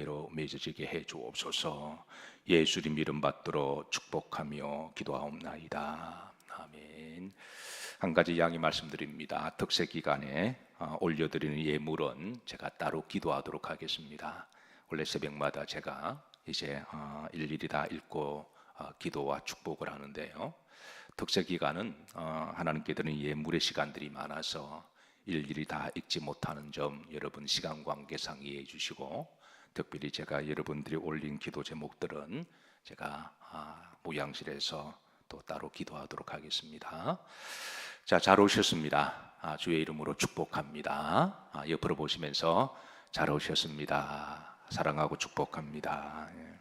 은혜로 맺어지게 해 주옵소서. 예수님 이름 받들어 축복하며 기도하옵나이다. 아멘. 한 가지 양해 말씀드립니다. 특세 기간에 어, 올려드리는 예물은 제가 따로 기도하도록 하겠습니다. 원래 새벽마다 제가 이제 어, 일일이 다 읽고 어, 기도와 축복을 하는데요. 특세 기간은 어, 하나님께 드리는 예물의 시간들이 많아서 일일이 다 읽지 못하는 점 여러분 시간 관계상 이해해 주시고 특별히 제가 여러분들이 올린 기도 제목들은 제가 아, 모양실에서 또 따로 기도하도록 하겠습니다. 자, 잘 오셨습니다. 아, 주의 이름으로 축복합니다. 아, 옆으로 보시면서 잘 오셨습니다. 사랑하고 축복합니다. 예.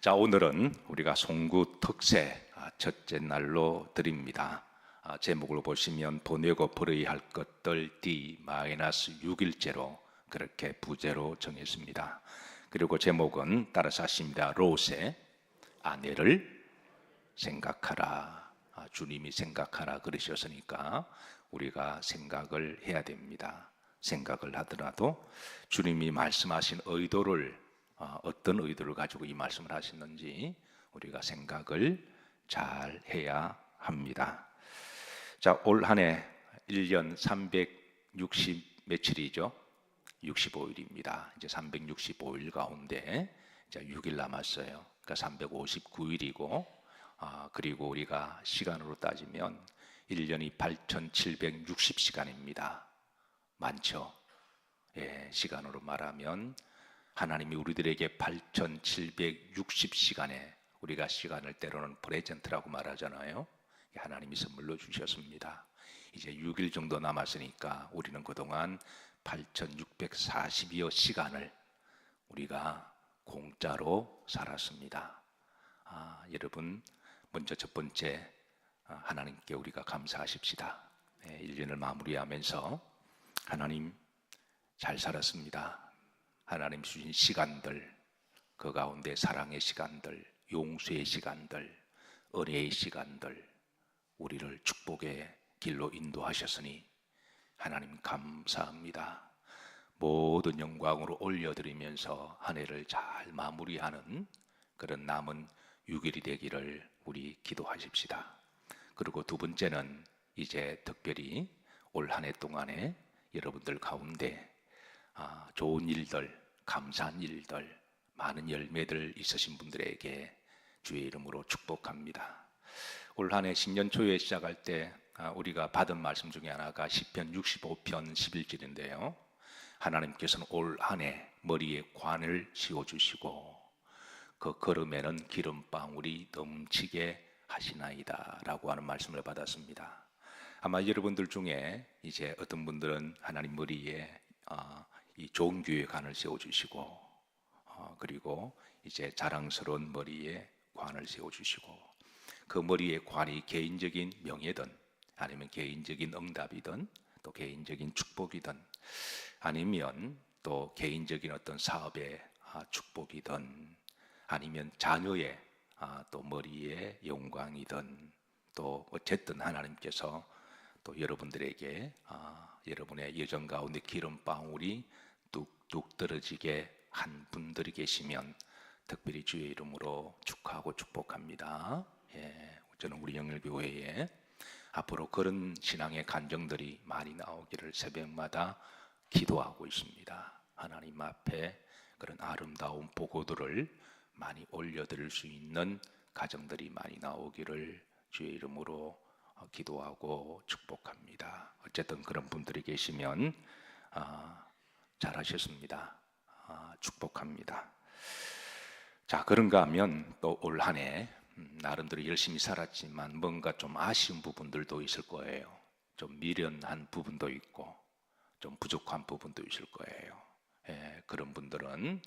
자, 오늘은 우리가 송구 특세 아, 첫째 날로 드립니다. 아, 제목을 보시면 보내고 버려야 할 것들 D-6일째로 그렇게 부제로 정했습니다. 그리고 제목은 따라서 하십니다. 롯의 아내를 생각하라. 아, 주님이 생각하라 그러셨으니까 우리가 생각을 해야 됩니다. 생각을 하더라도 주님이 말씀하신 의도를 어, 어떤 의도를 가지고 이 말씀을 하셨는지 우리가 생각을 잘 해야 합니다. 자, 올 한 해 1년 360 며칠이죠? 65일입니다. 이제 365일 가운데 이제 6일 남았어요. 그러니까 359일이고 아, 그리고 우리가 시간으로 따지면 1년이 8,760시간입니다. 많죠? 예, 시간으로 말하면 하나님이 우리들에게 8,760시간에 우리가 시간을 때로는 프레젠트라고 말하잖아요. 하나님이 선물로 주셨습니다. 이제 6일 정도 남았으니까 우리는 그동안 8,640여 시간을 우리가 공짜로 살았습니다. 아, 여러분 먼저 첫 번째 아, 하나님께 우리가 감사하십시다. 네, 1년을 마무리하면서 하나님 잘 살았습니다. 하나님 주신 시간들 그 가운데 사랑의 시간들, 용서의 시간들, 은혜의 시간들 우리를 축복의 길로 인도하셨으니 하나님 감사합니다. 모든 영광으로 올려드리면서 한 해를 잘 마무리하는 그런 남은 6일이 되기를 우리 기도하십시다. 그리고 두 번째는 이제 특별히 올 한 해 동안에 여러분들 가운데 아, 좋은 일들, 감사한 일들, 많은 열매들 있으신 분들에게 주의 이름으로 축복합니다. 올 한 해 신년 초에 시작할 때 아, 우리가 받은 말씀 중에 하나가 시편 65편 11절인데요. 하나님께서는 올 한 해 머리에 관을 씌워 주시고 그 걸음에는 기름 방울이 넘치게 하시나이다라고 하는 말씀을 받았습니다. 아마 여러분들 중에 이제 어떤 분들은 하나님 머리에 어, 이 좋은 교회 관을 세워 주시고 어, 그리고 이제 자랑스러운 머리에 관을 세워 주시고 그 머리에 관이 개인적인 명예든 아니면 개인적인 응답이든 또 개인적인 축복이든 아니면 또 개인적인 어떤 사업의 아, 축복이든 아니면 자녀의 아, 또 머리의 영광이든 또 어쨌든 하나님께서 또 여러분들에게 아, 여러분의 여정 가운데 기름 방울이 뚝뚝 떨어지게 한 분들이 계시면 특별히 주의 이름으로 축하하고 축복합니다. 예, 저는 우리 영일교회에 앞으로 그런 신앙의 간정들이 많이 나오기를 새벽마다 기도하고 있습니다. 하나님 앞에 그런 아름다운 보고들을 많이 올려드릴 수 있는 가정들이 많이 나오기를 주의 이름으로 어, 기도하고 축복합니다. 어쨌든 그런 분들이 계시면 아, 잘하셨습니다. 아, 축복합니다. 자 그런가 하면 또 올 한해 음, 나름대로 열심히 살았지만 뭔가 좀 아쉬운 부분들도 있을 거예요. 좀 미련한 부분도 있고 좀 부족한 부분도 있을 거예요. 예, 그런 분들은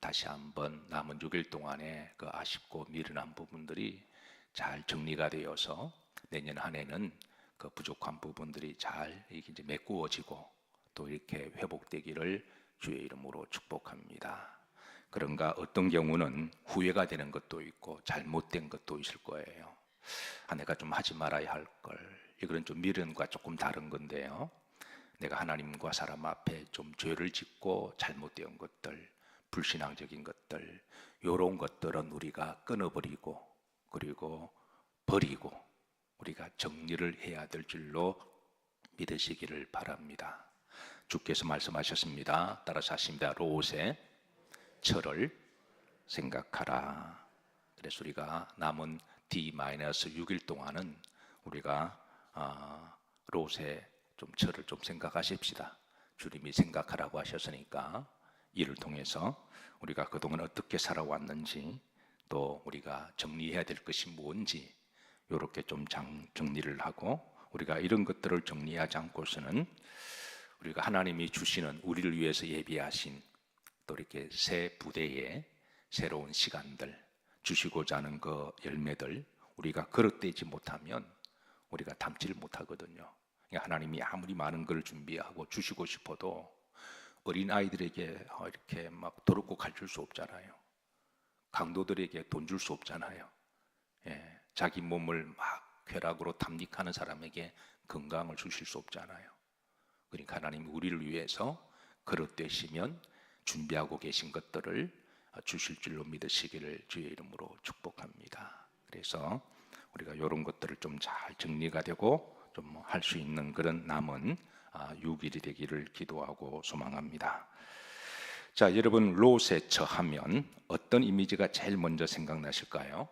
다시 한번 남은 6일 동안에 그 아쉽고 미련한 부분들이 잘 정리가 되어서 내년 한 해는 그 부족한 부분들이 잘 이제 메꾸어지고 또 이렇게 회복되기를 주의 이름으로 축복합니다. 그런가 어떤 경우는 후회가 되는 것도 있고 잘못된 것도 있을 거예요. 아, 내가 좀 하지 말아야 할 걸. 이거는 좀 미련과 조금 다른 건데요. 내가 하나님과 사람 앞에 좀 죄를 짓고 잘못된 것들, 불신앙적인 것들, 요런 것들은 우리가 끊어버리고 그리고 버리고 우리가 정리를 해야 될 줄로 믿으시기를 바랍니다. 주께서 말씀하셨습니다. 따라서 하십니다. 롯의 철을 생각하라. 그래서 우리가 남은 D-6일 동안은 우리가 아, 롯의 좀 철을 좀 생각하십시다. 주님이 생각하라고 하셨으니까 이를 통해서 우리가 그동안 어떻게 살아왔는지 또 우리가 정리해야 될 것이 뭔지 이렇게 좀 장, 정리를 하고 우리가 이런 것들을 정리하지 않고서는 우리가 하나님이 주시는 우리를 위해서 예비하신 또 이렇게 새 부대의 새로운 시간들 주시고자 하는 그 열매들 우리가 그릇되지 못하면 우리가 담지를 못하거든요. 그러니까 하나님이 아무리 많은 걸 준비하고 주시고 싶어도 어린 아이들에게 어, 이렇게 막 도롭고 가르칠 수 없잖아요. 강도들에게 돈 줄 수 없잖아요. 예, 자기 몸을 막 쾌락으로 담닉하는 사람에게 건강을 주실 수 없잖아요. 그러니까 하나님 우리를 위해서 그릇 되시면 준비하고 계신 것들을 주실 줄로 믿으시기를 주의 이름으로 축복합니다. 그래서 우리가 이런 것들을 좀 잘 정리가 되고 좀 할 수 있는 그런 남은 6일이 되기를 기도하고 소망합니다. 자, 여러분 롯의 처하면 어떤 이미지가 제일 먼저 생각나실까요?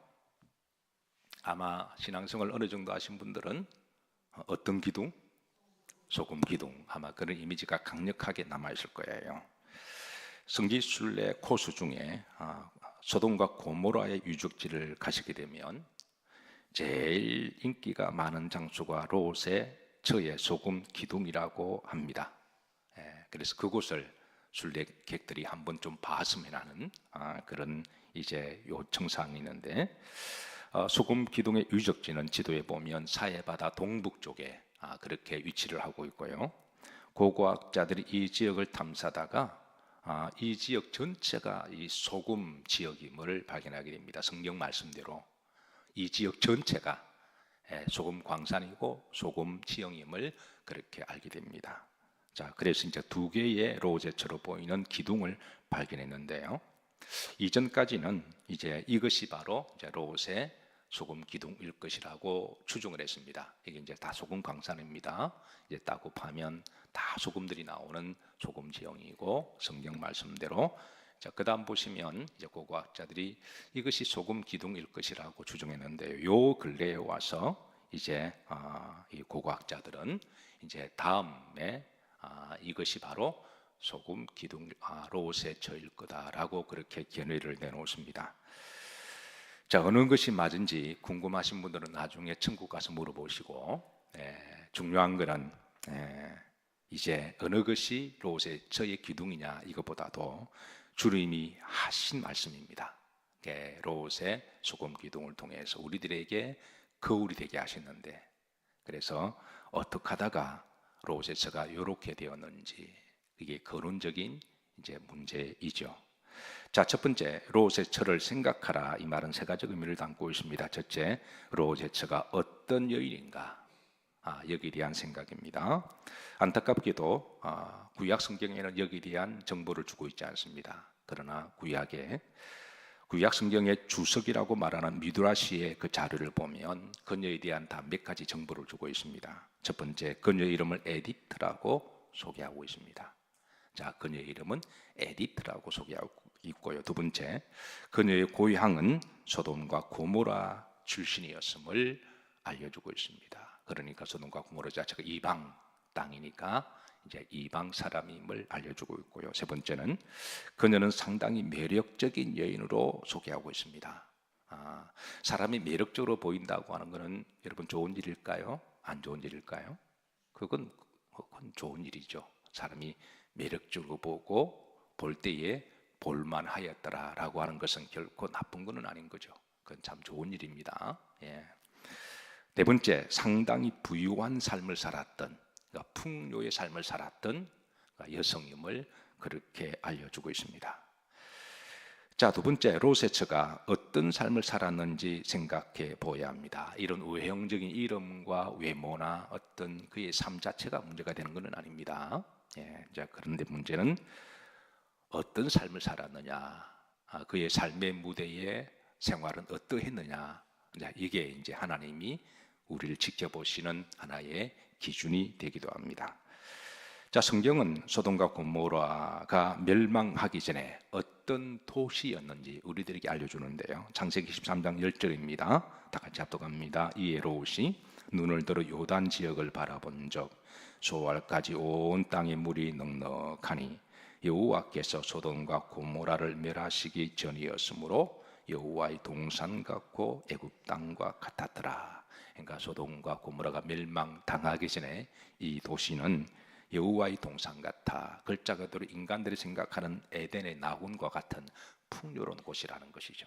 아마 신앙생활 어느 정도 하신 분들은 어떤 기둥? 소금 기둥 아마 그런 이미지가 강력하게 남아 있을 거예요. 성지순례 코스 중에 아, 소돔과 고모라의 유적지를 가시게 되면 제일 인기가 많은 장소가 롯의 처의 소금 기둥이라고 합니다. 예, 그래서 그곳을 순례객들이 한번 좀 봤으면 하는 아, 그런 이제 요청사항이 있는데 어, 소금 기둥의 유적지는 지도에 보면 사해바다 동북 쪽에 아, 그렇게 위치를 하고 있고요. 고고학자들이 이 지역을 탐사다가 아, 이 지역 전체가 이 소금 지역임을 발견하게 됩니다. 성경 말씀대로 이 지역 전체가 예, 소금 광산이고 소금 지형임을 그렇게 알게 됩니다. 자, 그래서 이제 두 개의 로제처로 보이는 기둥을 발견했는데요. 이전까지는 이제 이것이 바로 이제 롯의 소금 기둥일 것이라고 추정을 했습니다. 이게 이제 다 소금 광산입니다. 이제 따고 파면 다 소금들이 나오는 소금 지형이고 성경 말씀대로 자 그다음 보시면 이제 고고학자들이 이것이 소금 기둥일 것이라고 추정했는데요. 요 근래에 와서 이제 아, 이 고고학자들은 이제 다음에 아, 이것이 바로 소금 기둥 아, 롯의 처일 거다라고 그렇게 견해를 내놓습니다. 자 어느 것이 맞은지 궁금하신 분들은 나중에 천국 가서 물어보시고 예, 중요한 것은 예, 이제 어느 것이 롯의 처의 기둥이냐 이것보다도 주님이 하신 말씀입니다. 예, 롯의 소금 기둥을 통해서 우리들에게 거울이 되게 하셨는데 그래서 어떻게 하다가 롯의 처가 이렇게 되었는지 이게 거론적인 이제 문제이죠. 자, 첫 번째 롯의 처를 생각하라 이 말은 세 가지 의미를 담고 있습니다. 첫째, 롯의 처가 어떤 여인인가? 아, 여기에 대한 생각입니다. 안타깝게도 아, 구약 성경에는 여기에 대한 정보를 주고 있지 않습니다. 그러나 구약에 구약 성경의 주석이라고 말하는 미드라시의 그 자료를 보면 그녀에 대한 다몇 가지 정보를 주고 있습니다. 첫 번째, 그녀의 이름을 에디트라고 소개하고 있습니다. 자, 그녀의 이름은 에디트라고 소개하고 있고요. 두 번째, 그녀의 고향은 소돔과 고모라 출신이었음을 알려주고 있습니다. 그러니까 소돔과 고모라 자체가 이방 땅이니까 이제 이방 사람임을 알려주고 있고요. 세 번째는 그녀는 상당히 매력적인 여인으로 소개하고 있습니다. 아, 사람이 매력적으로 보인다고 하는 것은 여러분 좋은 일일까요? 안 좋은 일일까요? 그건, 그건 좋은 일이죠. 사람이 매력적으로 보고 볼 때에 볼만하였더라라고 하는 것은 결코 나쁜 것은 아닌 거죠. 그건 참 좋은 일입니다. 예. 네 번째, 상당히 부유한 삶을 살았던 그러니까 풍요의 삶을 살았던 여성임을 그렇게 알려주고 있습니다. 자, 두 번째, 로세처가 어떤 삶을 살았는지 생각해 보아야 합니다. 이런 외형적인 이름과 외모나 어떤 그의 삶 자체가 문제가 되는 것은 아닙니다. 예, 자, 그런데 문제는 어떤 삶을 살았느냐, 아, 그의 삶의 무대에 생활은 어떠했느냐, 이게 이제 하나님이 우리를 지켜보시는 하나의 기준이 되기도 합니다. 자, 성경은 소돔과 고모라가 멸망하기 전에 어떤 도시였는지 우리들에게 알려주는데요. 창세기 13장 10절입니다. 다 같이 합독합니다. 이에 롯이 눈을 들어 요단 지역을 바라본 적 소알까지 온 땅의 물이 넉넉하니 여호와께서 소돔과 고모라를 멸하시기 전이었으므로 여호와의 동산 같고 애굽 땅과 같았더라. 그러니까 소돔과 고모라가 멸망당하기 전에 이 도시는 여호와의 동산 같아 글자 그대로 인간들이 생각하는 에덴의 나군과 같은 풍요로운 곳이라는 것이죠.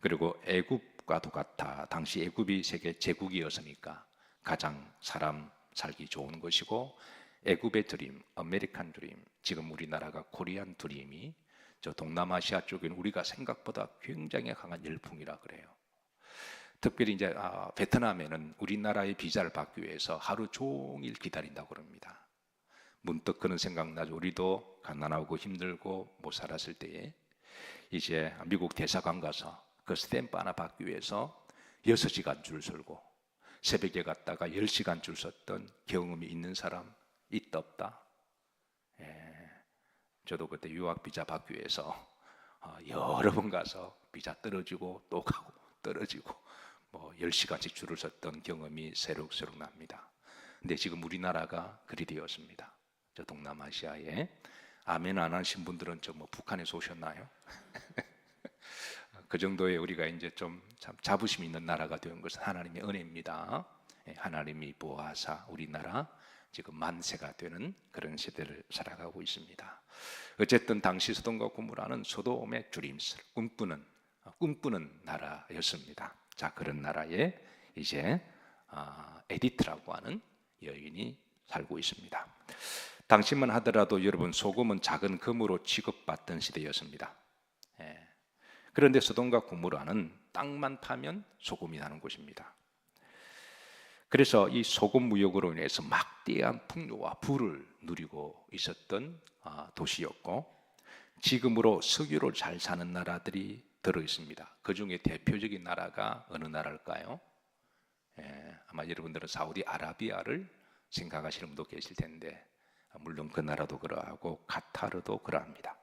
그리고 애굽과도 같아 당시 애굽이 세계 제국이었으니까 가장 사람 살기 좋은 것이고 애굽의 드림, 아메리칸 드림, 지금 우리나라가 코리안 드림이 저 동남아시아 쪽엔 우리가 생각보다 굉장히 강한 열풍이라 그래요. 특별히 이제 아, 베트남에는 우리나라의 비자를 받기 위해서 하루 종일 기다린다고 그럽니다. 문득 그런 생각나죠. 우리도 가난하고 힘들고 못 살았을 때에 이제 미국 대사관 가서 그 스탬프 하나 받기 위해서 6시간 줄 설고 새벽에 갔다가 10시간 줄 섰던 경험이 있는 사람 있다 없다? 예, 저도 그때 유학 비자 받기 위해서 어, 여러 번 가서 비자 떨어지고 또 가고 떨어지고 뭐 10시간씩 줄을 섰던 경험이 새록새록 납니다. 근데 지금 우리나라가 그리 되었습니다. 저 동남아시아에 아멘 안 하신 분들은 저 뭐 북한에서 오셨나요? 그 정도의 우리가 이제 좀 참 자부심 있는 나라가 된 것은 하나님의 은혜입니다. 예, 하나님이 보아사 우리나라 지금 만세가 되는 그런 시대를 살아가고 있습니다. 어쨌든 당시 소돔과 고모라는 소돔의 주림살, 꿈꾸는 어, 꿈꾸는 나라였습니다. 자 그런 나라에 이제 아, 에디트라고 하는 여인이 살고 있습니다. 당시만 하더라도 여러분 소금은 작은 금으로 취급받던 시대였습니다. 예. 그런데 소돔과 고모라는 땅만 파면 소금이 나는 곳입니다. 그래서 이 소금 무역으로 인해서 막대한 풍요와 부를 누리고 있었던 아, 도시였고 지금으로 석유를 잘 사는 나라들이 들어 있습니다. 그 중에 대표적인 나라가 어느 나라일까요? 예, 아마 여러분들은 사우디 아라비아를 생각하시는 분도 계실 텐데 물론 그 나라도 그러하고 카타르도 그러합니다.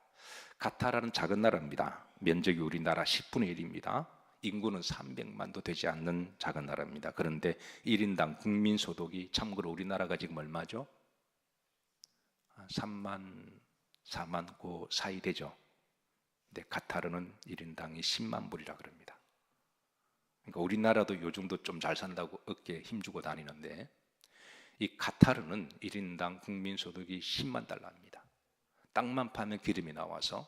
카타르는 작은 나라입니다. 면적이 우리나라 10분의 1입니다. 인구는 300만도 되지 않는 작은 나라입니다. 그런데 1인당 국민 소득이 참고로 우리나라가 지금 얼마죠? 3만 4만 고 사이 되죠. 근데 카타르는 1인당이 10만 불이라 그럽니다. 그러니까 우리나라도 요 정도 좀 잘 산다고 어깨에 힘주고 다니는데 이 카타르는 1인당 국민 소득이 10만 달러입니다. 땅만 파면 기름이 나와서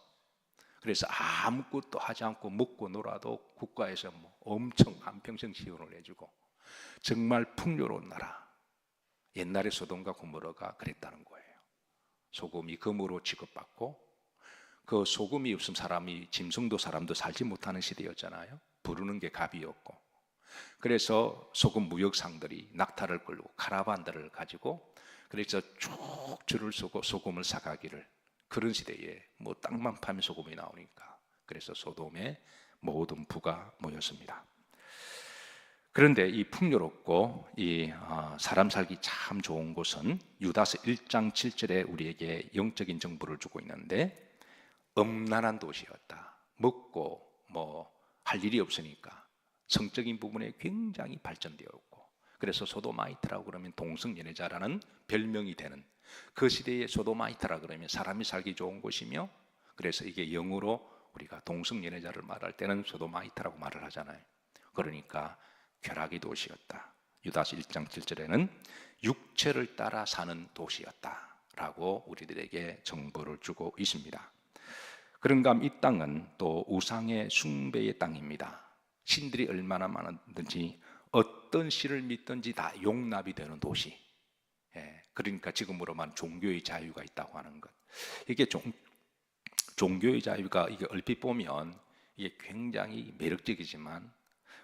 그래서 아무것도 하지 않고 먹고 놀아도 국가에서 뭐 엄청 한평생 지원을 해주고 정말 풍요로운 나라. 옛날에 소돔과 고모라가 그랬다는 거예요. 소금이 금으로 취급받고 그 소금이 없으면 사람이 짐승도 사람도 살지 못하는 시대였잖아요. 부르는 게 갑이었고 그래서 소금 무역상들이 낙타를 끌고 카라반들을 가지고 그래서 쭉 줄을 서고 소금을 사가기를 그런 시대에 뭐 땅만 파면 소금이 나오니까 그래서 소돔에 모든 부가 모였습니다. 그런데 이 풍요롭고 이 어, 사람 살기 참 좋은 곳은 유다서 1장 7절에 우리에게 영적인 정보를 주고 있는데 엄난한 도시였다. 먹고 뭐 할 일이 없으니까 성적인 부분에 굉장히 발전되었고 그래서 소도마이트라고 그러면 동성연애자라는 별명이 되는 그 시대의 소도마이트라 그러면 사람이 살기 좋은 곳이며 그래서 이게 영어로 우리가 동성연애자를 말할 때는 소도마이트라고 말을 하잖아요. 그러니까 쾌락의 도시였다. 유다서 1장 7절에는 육체를 따라 사는 도시였다라고 우리들에게 정보를 주고 있습니다. 그런가 이 땅은 또 우상의 숭배의 땅입니다. 신들이 얼마나 많았든지 어떤 신을 믿든지 다 용납이 되는 도시. 예, 그러니까 지금으로만 종교의 자유가 있다고 하는 것. 이게 종, 종교의 자유가 이게 얼핏 보면 이게 굉장히 매력적이지만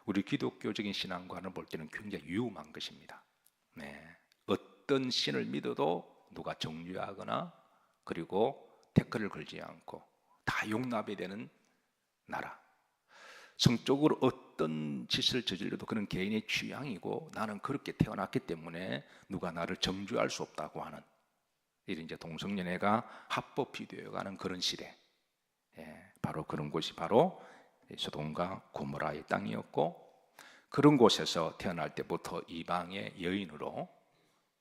우리 기독교적인 신앙관을 볼 때는 굉장히 위험한 것입니다. 네, 어떤 신을 믿어도 누가 정죄하거나 그리고 태클을 걸지 않고 다 용납이 되는 나라. 성적으로 어떤 짓을 저질러도 그는 개인의 취향이고 나는 그렇게 태어났기 때문에 누가 나를 정죄할 수 없다고 하는 이런 이제 동성연애가 합법이 되어가는 그런 시대. 예, 바로 그런 곳이 바로 이 소돔과 고모라의 땅이었고 그런 곳에서 태어날 때부터 이방의 여인으로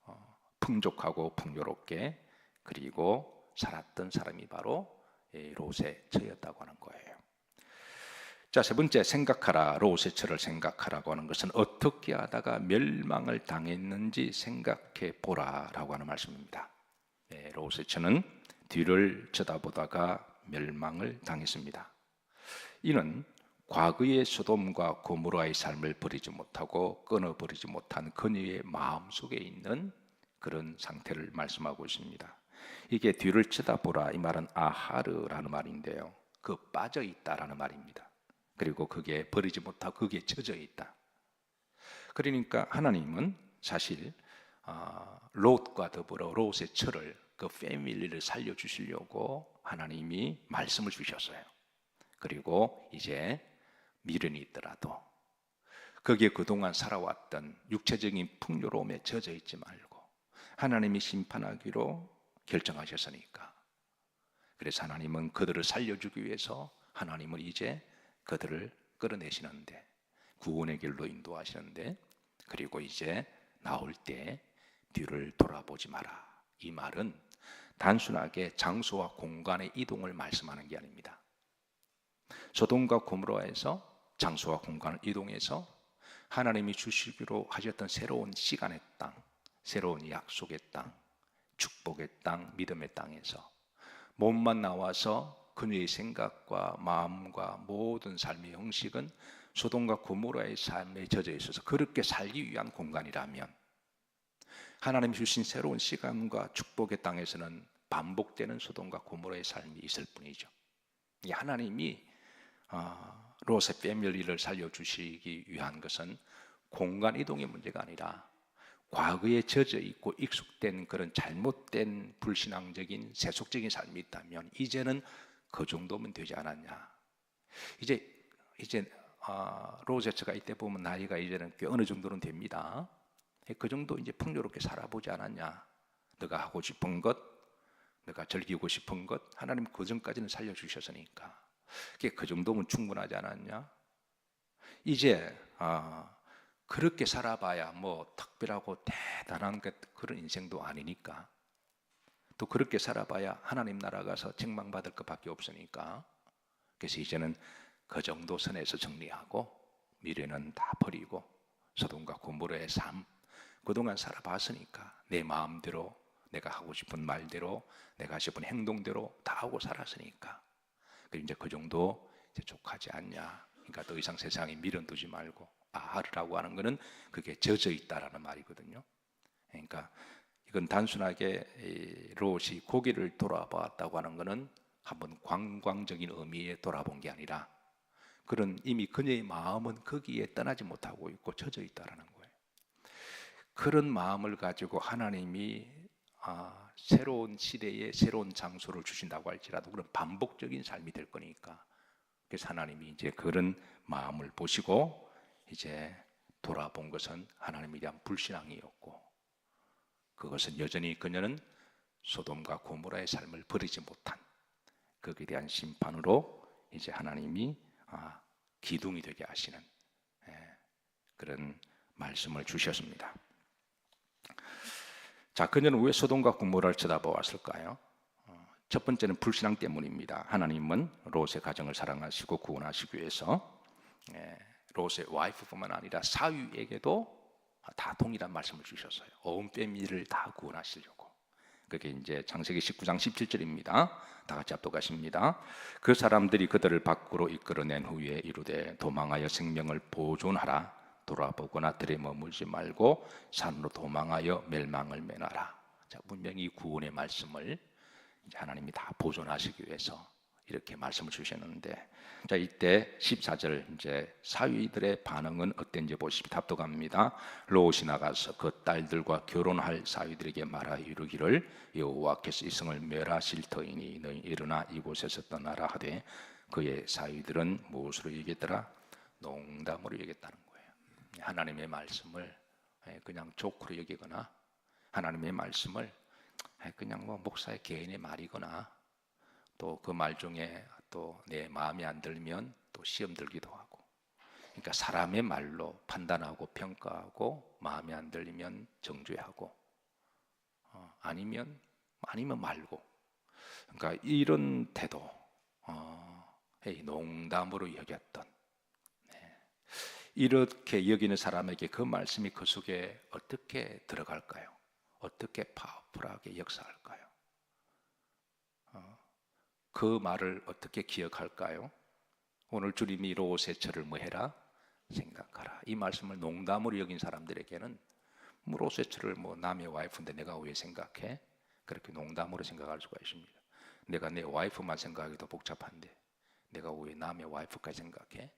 어, 풍족하고 풍요롭게 그리고 살았던 사람이 바로 이 롯의 처였다고 하는 거예요. 자, 세 번째 생각하라. 롯의 처를 생각하라고 하는 것은 어떻게 하다가 멸망을 당했는지 생각해 보라라고 하는 말씀입니다. 네, 롯의 처는 뒤를 쳐다보다가 멸망을 당했습니다. 이는 과거의 소돔과 고모라의 삶을 버리지 못하고 끊어버리지 못한 그녀의 마음 속에 있는 그런 상태를 말씀하고 있습니다. 이게 뒤를 쳐다보라 이 말은 아하르라는 말인데요. 그 빠져 있다라는 말입니다. 그리고 그게 버리지 못하고 그게 젖어 있다. 그러니까 하나님은 사실 아, 롯과 더불어 롯의 철을 그 패밀리를 살려 주시려고 하나님이 말씀을 주셨어요. 그리고 이제 미련이 있더라도 거기에 그동안 살아왔던 육체적인 풍요로움에 젖어 있지 말고 하나님이 심판하기로 결정하셨으니까 그래서 하나님은 그들을 살려주기 위해서 하나님은 이제 그들을 끌어내시는데 구원의 길로 인도하시는데 그리고 이제 나올 때 뒤를 돌아보지 마라. 이 말은 단순하게 장소와 공간의 이동을 말씀하는 게 아닙니다. 소돔과 고모라에서 장소와 공간을 이동해서 하나님이 주시기로 하셨던 새로운 시간의 땅, 새로운 약속의 땅, 축복의 땅, 믿음의 땅에서 몸만 나와서 그녀의 생각과 마음과 모든 삶의 형식은 소돔과 고모라의 삶에 젖어 있어서 그렇게 살기 위한 공간이라면 하나님 주신 새로운 시간과 축복의 땅에서는 반복되는 소돔과 고모라의 삶이 있을 뿐이죠. 이 하나님이 아, 롯의 패밀리를 살려주시기 위한 것은 공간 이동의 문제가 아니라 과거에 젖어 있고 익숙된 그런 잘못된 불신앙적인 세속적인 삶이 있다면 이제는 그 정도면 되지 않았냐. 이제 이제 아, 로제츠가 이때 보면 나이가 이제는 꽤 어느 정도는 됩니다. 그 정도 이제 풍요롭게 살아보지 않았냐. 너가 하고 싶은 것, 너가 즐기고 싶은 것, 하나님 그 전까지는 살려주셨으니까. 그 정도면 충분하지 않았냐? 이제 아, 그렇게 살아봐야 뭐 특별하고 대단한 그런 인생도 아니니까. 또 그렇게 살아봐야 하나님 나라 가서 책망받을 것밖에 없으니까. 그래서 이제는 그 정도 선에서 정리하고 미래는 다 버리고 소돔과 고모라의 삶 그동안 살아봤으니까 내 마음대로 내가 하고 싶은 말대로 내가 싶은 행동대로 다 하고 살았으니까 이제 그 정도 이제 족하지 않냐. 그러니까 더 이상 세상에 미련 두지 말고 아하르라고 하는 것은 그게 젖어 있다라는 말이거든요. 그러니까 이건 단순하게 롯이 고기를 돌아봤다고 하는 것은 한번 관광적인 의미에 돌아본 게 아니라 그런 이미 그녀의 마음은 거기에 떠나지 못하고 있고 젖어 있다라는 거예요. 그런 마음을 가지고 하나님이 아, 새로운 시대에 새로운 장소를 주신다고 할지라도 그런 반복적인 삶이 될 거니까 그래서 하나님이 이제 그런 마음을 보시고 이제 돌아본 것은 하나님에 대한 불신앙이었고 그것은 여전히 그녀는 소돔과 고모라의 삶을 버리지 못한 거기에 대한 심판으로 이제 하나님이 아, 기둥이 되게 하시는 예, 그런 말씀을 주셨습니다. 자, 그녀는 왜 소돔과 고모라를 쳐다보았을까요? 어, 첫 번째는 불신앙 때문입니다. 하나님은 롯의 가정을 사랑하시고 구원하시기 위해서 예, 롯의 와이프뿐만 아니라 사위에게도 다 동일한 말씀을 주셨어요. 온 패밀리를 다 구원하시려고. 그게 이제 창세기 19장 17절입니다. 다 같이 압독하십니다. 그 사람들이 그들을 밖으로 이끌어낸 후에 이르되 도망하여 생명을 보존하라. 돌아보거나 들에 머물지 말고 산으로 도망하여 멸망을 면하라. 자, 분명히 구원의 말씀을 하나님이 다 보존하시기 위해서 이렇게 말씀을 주셨는데 자 이때 14절 이제 사위들의 반응은 어땠는지 보십시오. 답도 갑니다. 롯이 나가서 그 딸들과 결혼할 사위들에게 말하 이르기를 여호와께서 이성을 멸하실 터이니 너희 일어나 이곳에서 떠나라 하되 그의 사위들은 무엇으로 얘기했더라? 농담으로 얘기했다는 거예요. 하나님의 말씀을 예, 그냥 조크로 여기거나 하나님의 말씀을 예, 그냥 뭐 목사의 개인의 말이거나 또 그 말 중에 또 내 마음에 안 들면 또 시험 들기도 하고 그러니까 사람의 말로 판단하고 평가하고 마음에 안 들리면 정죄하고 어, 아니면 아니면 말고 그러니까 이런 태도 어, 농담으로 여겼던 네. 이렇게 여기는 사람에게 그 말씀이 그 속에 어떻게 들어갈까요? 어떻게 파워풀하게 역사할까요? 어, 그 말을 어떻게 기억할까요? 오늘 주님이 롯의 뭐 해라? 생각하라. 이 말씀을 농담으로 여긴 사람들에게는 철을 뭐 남의 와이프인데 내가 왜 생각해? 그렇게 농담으로 생각할 수가 있습니다. 내가 내 와이프만 생각하기도 복잡한데 내가 왜 남의 와이프까지 생각해?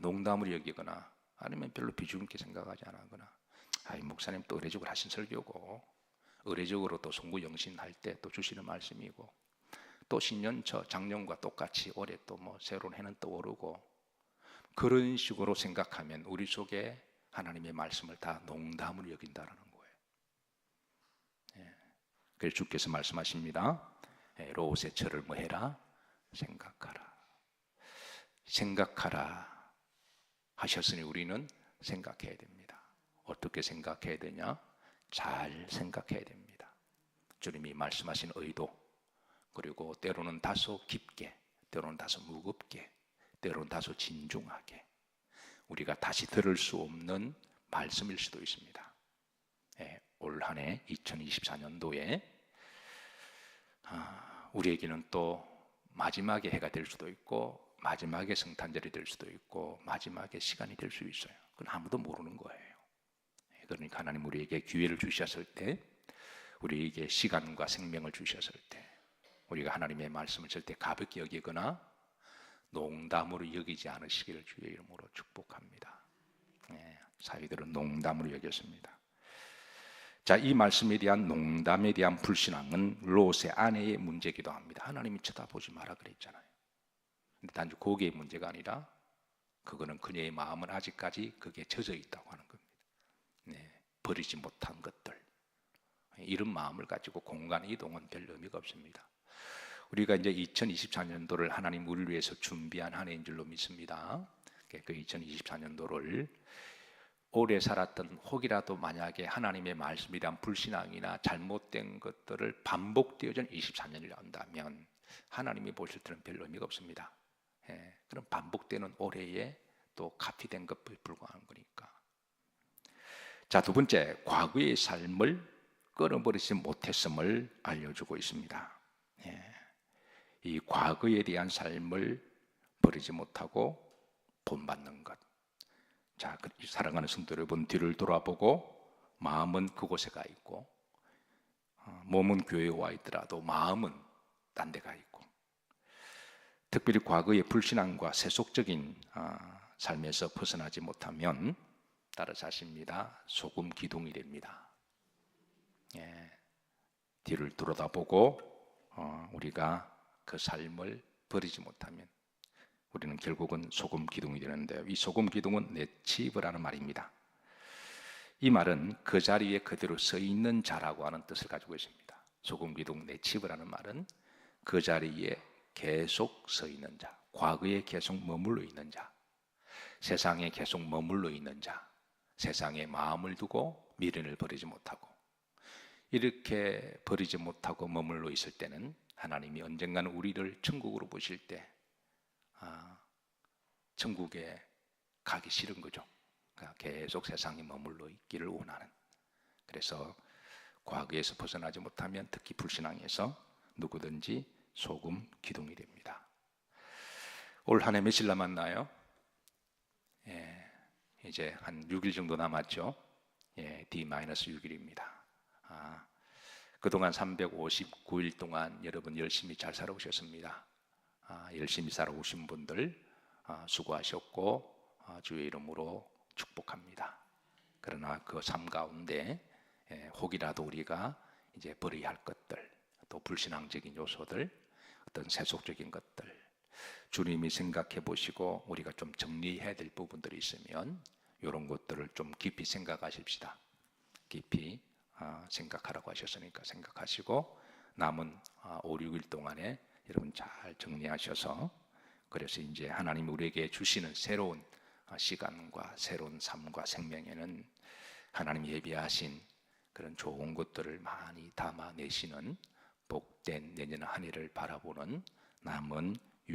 농담으로 여기거나 아니면 별로 비중 있게 생각하지 않거나 아이 목사님 또 의례적으로 하신 설교고 의례적으로 또 송구 영신할 때 또 주시는 말씀이고 또 신년초 작년과 똑같이 올해 또 뭐 새로운 해는 떠오르고 그런 식으로 생각하면 우리 속에 하나님의 말씀을 다 농담으로 여긴다라는 거예요. 예. 그래서 주께서 말씀하십니다. 예, 롯의 철을 뭐 해라? 생각하라. 생각하라 하셨으니 우리는 생각해야 됩니다. 어떻게 생각해야 되냐? 잘 생각해야 됩니다. 주님이 말씀하신 의도, 그리고 때로는 다소 깊게, 때로는 다소 무겁게, 때로는 다소 진중하게 우리가 다시 들을 수 없는 말씀일 수도 있습니다. 예, 올 한해 2024년도에 아, 우리에게는 또 마지막의 해가 될 수도 있고 마지막의 성탄절이 될 수도 있고 마지막의 시간이 될 수 있어요. 그건 아무도 모르는 거예요. 그러니까 하나님 우리에게 기회를 주셨을 때 우리에게 시간과 생명을 주셨을 때 우리가 하나님의 말씀을 절대 가볍게 여기거나 농담으로 여기지 않으시기를 주의 이름으로 축복합니다. 네, 사위들은 농담으로 여겼습니다. 자, 이 말씀에 대한 농담에 대한 불신앙은 롯의 아내의 문제기도 합니다. 하나님이 쳐다보지 마라 그랬잖아요. 근데 단지 고개의 문제가 아니라 그거는 그녀의 마음은 아직까지 그게 젖어 있다고 하는 겁니다. 네, 버리지 못한 것들. 이런 마음을 가지고 공간 이동은 별 의미가 없습니다. 우리가 이제 2024년도를 하나님 우리를 위해서 준비한 한 해인 줄로 믿습니다. 그 2024년도를 오래 살았던 혹이라도 만약에 하나님의 대한 불신앙이나 잘못된 것들을 반복되어진 24년이 나온다면 하나님이 보실 때는 별 의미가 없습니다. 예, 그럼 반복되는 올해에 또 카피된 것에 불과한 거니까. 자, 두 번째, 과거의 삶을 끊어버리지 못했음을 알려주고 있습니다. 예, 이 과거에 대한 삶을 버리지 못하고 본받는 것. 자, 그 사랑하는 성도 여러분, 뒤를 돌아보고 마음은 그곳에 가 있고, 어, 몸은 교회에 와 있더라도 마음은 딴 데 가 있고, 특별히 과거의 불신앙과 세속적인 아, 삶에서 벗어나지 못하면 따라서 하십니다. 소금 기둥이 됩니다. 예, 뒤를 돌아다보고 어, 우리가 그 삶을 버리지 못하면 우리는 결국은 소금 기둥이 되는데 이 소금 기둥은 내치브라는 말입니다. 이 말은 그 자리에 그대로 서 있는 자라고 하는 뜻을 가지고 있습니다. 소금 기둥 내치브라는 말은 그 자리에 계속 서 있는 자, 과거에 계속 머물러 있는 자, 세상에 계속 머물러 있는 자, 세상에 마음을 두고 미련을 버리지 못하고 이렇게 버리지 못하고 머물러 있을 때는 하나님이 언젠가는 우리를 천국으로 보실 때 아, 천국에 가기 싫은 거죠. 그러니까 계속 세상에 머물러 있기를 원하는. 그래서 과거에서 벗어나지 못하면 특히 불신앙에서 누구든지 소금 기둥이 됩니다. 올 한해 며칠 남았나요? 예, 이제 한 6일 정도 남았죠. 예, D-6일입니다. 아, 그동안 359일 동안 여러분 열심히 잘 살아오셨습니다. 아, 열심히 살아오신 분들 아, 수고하셨고 아, 주의 이름으로 축복합니다. 그러나 그 삶 가운데 예, 혹이라도 우리가 이제 버려야 할 것들, 또 불신앙적인 요소들, 어떤 세속적인 것들, 주님이 생각해 보시고 우리가 좀 정리해야 될 부분들이 있으면 이런 것들을 좀 깊이 생각하십시다. 깊이 아, 생각하라고 하셨으니까 생각하시고 남은 아, 5, 6일 동안에 여러분 잘 정리하셔서 그래서 이제 하나님 우리에게 주시는 새로운 아, 시간과 새로운 삶과 생명에는 하나님 예비하신 그런 좋은 것들을 많이 담아내시는 복된 내년 한 해를 바라보는 남은